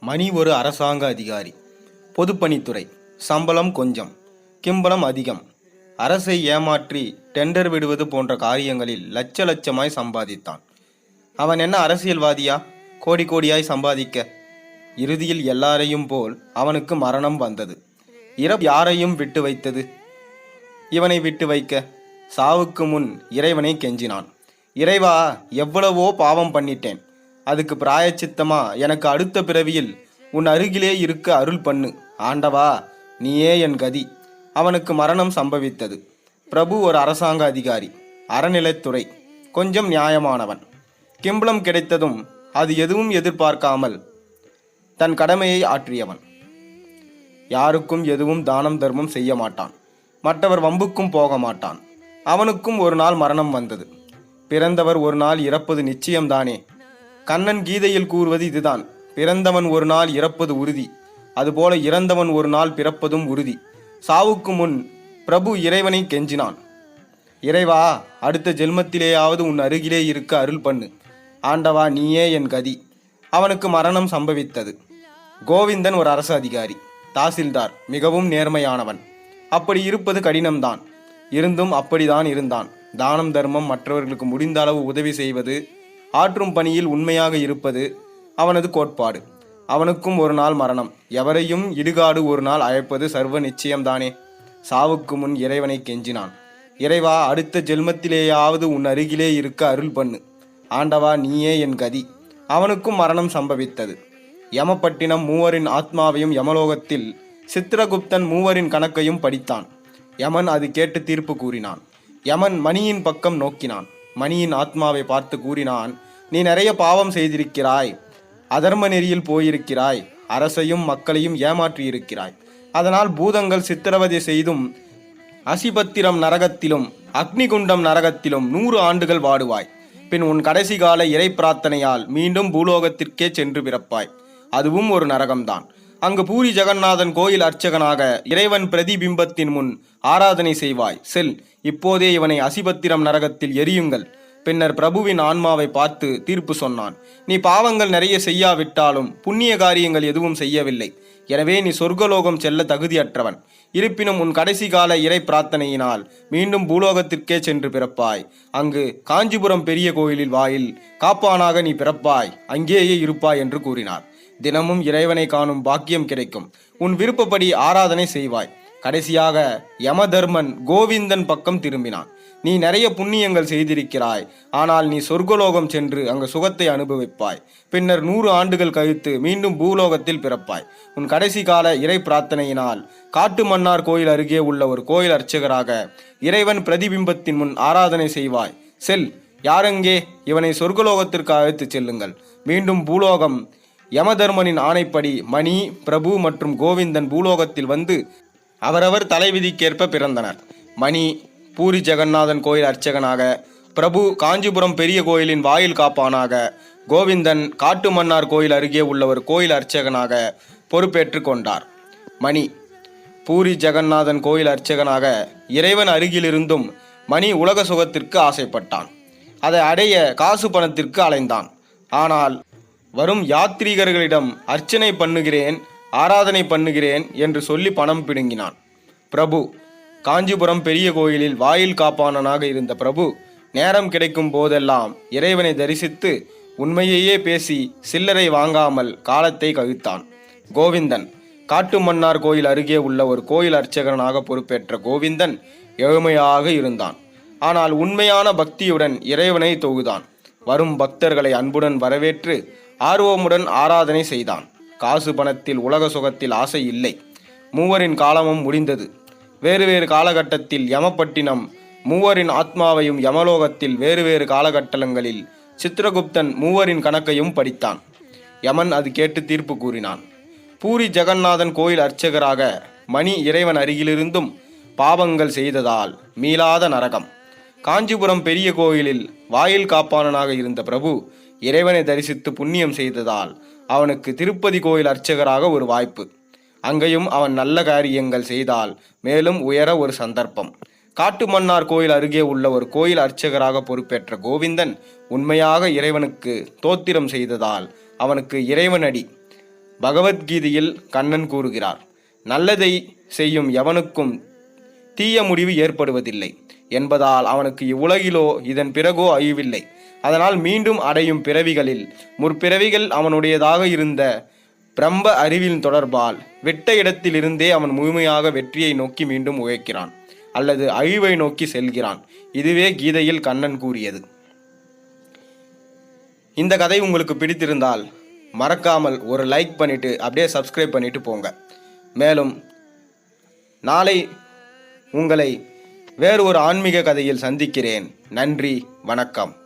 மணி ஒரு அரசாங்க அதிகாரி. பொதுப்பணித்துறை சம்பளம் கொஞ்சம் கிம்பளம் அதிகம். அரசை ஏமாற்றி டெண்டர் விடுவது போன்ற காரியங்களில் லட்ச லட்சமாய் சம்பாதித்தான். அவன் என்ன அரசியல்வாதியா? கோடி கோடியாய் சம்பாதிக்க. இறுதியில் எல்லாரையும் போல் அவனுக்கு மரணம் வந்தது. இறப்பு யாரையும் விட்டு வைத்தது? இவனை விட்டு வைக்க. சாவுக்கு முன் இறைவனை கெஞ்சினான். இறைவா எவ்வளவோ பாவம் பண்ணிட்டேன். அதுக்கு பிராயச்சித்தமா எனக்கு அடுத்த பிறவியில் உன் அருகிலே இருக்க அருள் பண்ணு. ஆண்டவா நீயே என் கதி. அவனுக்கு மரணம் சம்பவித்தது. பிரபு ஒரு அரசாங்க அதிகாரி அறநிலைத்துறை கொஞ்சம் நியாயமானவன். கிம்பளம் கிடைத்ததும் அது எதுவும் எதிர்பார்க்காமல் தன் கடமையை ஆற்றியவன். யாருக்கும் எதுவும் தானம் தர்மம் செய்ய மாட்டான். மற்றவர் வம்புக்கும் போக மாட்டான். அவனுக்கும் ஒரு நாள் மரணம் வந்தது. பிறந்தவர் ஒரு நாள் இறப்பது நிச்சயம்தானே? கண்ணன் கீதையில் கூறுவது இதுதான். பிறந்தவன் ஒரு நாள் இறப்பது உறுதி. அதுபோல இறந்தவன் ஒரு நாள் பிறப்பதும் உறுதி. சாவுக்கு முன் பிரபு இறைவனை கெஞ்சினான். இறைவா அடுத்த ஜென்மத்திலேயாவது உன் அருகிலே இருக்க அருள் பண்ணு. ஆண்டவா நீயே என் கதி. அவனுக்கு மரணம் சம்பவித்தது. கோவிந்தன் ஒரு அரசு அதிகாரி. தாசில்தார் மிகவும் நேர்மையானவன். அப்படி இருப்பது கடினம்தான். இருந்தும் அப்படிதான் இருந்தான். தானம் தர்மம் மற்றவர்களுக்கு முடிந்த அளவு உதவி செய்வது ஆற்றும் பணியில் உண்மையாக இருப்பது அவனது கோட்பாடு. அவனுக்கும் ஒரு நாள் மரணம். எவரையும் இடுகாடு ஒரு நாள் அழைப்பது சர்வ நிச்சயம்தானே? சாவுக்கு முன் இறைவனை கெஞ்சினான். இறைவா அடுத்த ஜென்மத்திலேயாவது உன் அருகிலே இருக்க அருள் பண்ணு. ஆண்டவா நீயே என் கதி. அவனுக்கும் மரணம் சம்பவித்தது. யமப்பட்டினம் மூவரின் ஆத்மாவையும் யமலோகத்தில் சித்திரகுப்தன் மூவரின் கணக்கையும் படித்தான். யமன் அது கேட்டு தீர்ப்பு கூறினான். யமன் மணியின் பக்கம் நோக்கினான். மணியின் ஆத்மாவை பார்த்து கூறினான் நீ நிறைய பாவம் செய்திருக்கிறாய். அதர்ம நெறியில் போயிருக்கிறாய். அரசையும் மக்களையும் ஏமாற்றியிருக்கிறாய். அதனால் பூதங்கள் சித்திரவதை செய்தும் அசிபத்திரம் நரகத்திலும் அக்னிகுண்டம் நரகத்திலும் நூறு ஆண்டுகள் வாடுவாய். பின் உன் கடைசி கால இறை பிரார்த்தனையால் மீண்டும் பூலோகத்திற்கே சென்று பிறப்பாய். அதுவும் ஒரு நரகம்தான். அங்கு பூரி ஜெகநாதன் கோயில் அர்ச்சகனாக இறைவன் பிரதிபிம்பத்தின் முன் ஆராதனை செய்வாய். செல். இப்போதே இவனை அசிபத்திரம் நரகத்தில் எரியுங்கள். பின்னர் பிரபுவின் ஆன்மாவை பார்த்து தீர்ப்பு சொன்னான். நீ பாவங்கள் நிறைய செய்யாவிட்டாலும் புண்ணிய காரியங்கள் எதுவும் செய்யவில்லை. எனவே நீ சொர்க்கலோகம் செல்ல தகுதியற்றவன். இருப்பினும் உன் கடைசி கால இறை பிரார்த்தனையினால் மீண்டும் பூலோகத்திற்கே சென்று பிறப்பாய். அங்கு காஞ்சிபுரம் பெரிய கோயிலில் வாயில் காப்பானாக நீ பிறப்பாய். அங்கேயே இருப்பாய் என்று கூறினார். தினமும் இறைவனை காணும் பாக்கியம் கிடைக்கும். உன் விருப்பப்படி ஆராதனை செய்வாய். கடைசியாக யமதர்மன் கோவிந்தன் பக்கம் திரும்பினான். நீ நிறைய புண்ணியங்கள் செய்திருக்கிறாய். ஆனால் நீ சொர்க்கலோகம் சென்று அங்கு சுகத்தை அனுபவிப்பாய். பின்னர் நூறு ஆண்டுகள் கழித்து மீண்டும் பூலோகத்தில் பிறப்பாய். உன் கடைசி கால இறை பிரார்த்தனையினால் காட்டு மன்னார் கோயில் அருகே உள்ள ஒரு கோயில் அர்ச்சகராக இறைவன் பிரதிபிம்பத்தின் முன் ஆராதனை செய்வாய். செல். யாரெங்கே இவனை சொர்க்கலோகத்திற்கு அழைத்துச் செல்லுங்கள். மீண்டும் பூலோகம் யமதர்மனின் ஆணைப்படி மணி பிரபு மற்றும் கோவிந்தன் பூலோகத்தில் வந்து அவரவர் தலைவிதிக்கேற்ப பிறந்தனர். மணி பூரி ஜெகநாதன் கோயில் அர்ச்சகனாக பிரபு காஞ்சிபுரம் பெரிய கோயிலின் வாயில் காப்பானாக கோவிந்தன் காட்டு மன்னார் கோயில் அருகே உள்ள ஒரு கோயில் அர்ச்சகனாக பொறுப்பேற்று கொண்டார். மணி பூரி ஜெகநாதன் கோயில் அர்ச்சகனாக இறைவன் அருகிலிருந்தும் மணி உலக சுகத்திற்கு ஆசைப்பட்டான். அதை அடைய காசு பணத்திற்கு அலைந்தான். ஆனால் வரும் யாத்ரீகர்களிடம் அர்ச்சனை பண்ணுகிறேன் ஆராதனை பண்ணுகிறேன் என்று சொல்லி பணம் பிடுங்கினான். பிரபு காஞ்சிபுரம் பெரிய கோயிலில் வாயில் காப்பானனாக இருந்த பிரபு நேரம் கிடைக்கும் போதெல்லாம் இறைவனை தரிசித்து உண்மையையே பேசி சில்லறை வாங்காமல் காலத்தை கவித்தான் கோவிந்தன் காட்டு மன்னார் கோயில் அருகே உள்ள ஒரு கோயில் அர்ச்சகனாக பொறுப்பேற்ற கோவிந்தன் எழுமையாக இருந்தான். ஆனால் உண்மையான பக்தியுடன் இறைவனை தொகுதான் வரும் பக்தர்களை அன்புடன் வரவேற்று ஆர்வமுடன் ஆராதனை செய்தான். காசு பணத்தில் உலக சுகத்தில் ஆசை இல்லை. மூவரின் காலமும் முடிந்தது. வேறு வேறு காலகட்டத்தில் யமப்பட்டினம் மூவரின் ஆத்மாவையும் யமலோகத்தில் வேறு வேறு காலகட்டங்களில் சித்திரகுப்தன் மூவரின் கணக்கையும் படித்தான். யமன் அது கேட்டு தீர்ப்பு கூறினான். பூரி ஜெகநாதன் கோயில் அர்ச்சகராக மணி இறைவன் அருகிலிருந்தும் பாவங்கள் செய்ததால் மீளாத நரகம். காஞ்சிபுரம் பெரிய கோயிலில் வாயில் காப்பானனாக இருந்த பிரபு இறைவனை தரிசித்து புண்ணியம் செய்ததால் அவனுக்கு திருப்பதி கோயில் அர்ச்சகராக ஒரு வாய்ப்பு. அங்கேயும் அவன் நல்ல காரியங்கள் செய்தால் மேலும் உயர ஒரு சந்தர்ப்பம். காட்டுமன்னார் கோயில் அருகே உள்ள ஒரு கோயில் அர்ச்சகராக பொறுப்பேற்ற கோவிந்தன் உண்மையாக இறைவனுக்கு தோத்திரம் செய்ததால் அவனுக்கு இறைவனடி. பகவத்கீதையில் கண்ணன் கூறுகிறார் நல்லதை செய்யும் எவனுக்கும் தீய முடிவு ஏற்படுவதில்லை. என்பதால் அவனுக்கு இவ்வுலகிலோ இதன் பிறகோ அழிவில்லை. அதனால் மீண்டும் அடையும் பிறவிகளில். முற்பிறவிகள் அவனுடையதாக இருந்த பிரம்ம அறிவின் தொடர்பால் வெட்ட இடத்திலிருந்தே அவன் முழுமையாக வெற்றியை நோக்கி மீண்டும் உழைக்கிறான் அல்லது அழிவை நோக்கி செல்கிறான். இதுவே கீதையில் கண்ணன் கூறியது. இந்த கதை உங்களுக்கு பிடித்திருந்தால் மறக்காமல் ஒரு லைக் பண்ணிவிட்டு அப்படியே சப்ஸ்கிரைப் பண்ணிவிட்டு போங்க. மேலும் நாளை உங்களை வேறு ஒரு ஆன்மீக கதையில் சந்திக்கிறேன். நன்றி வணக்கம்.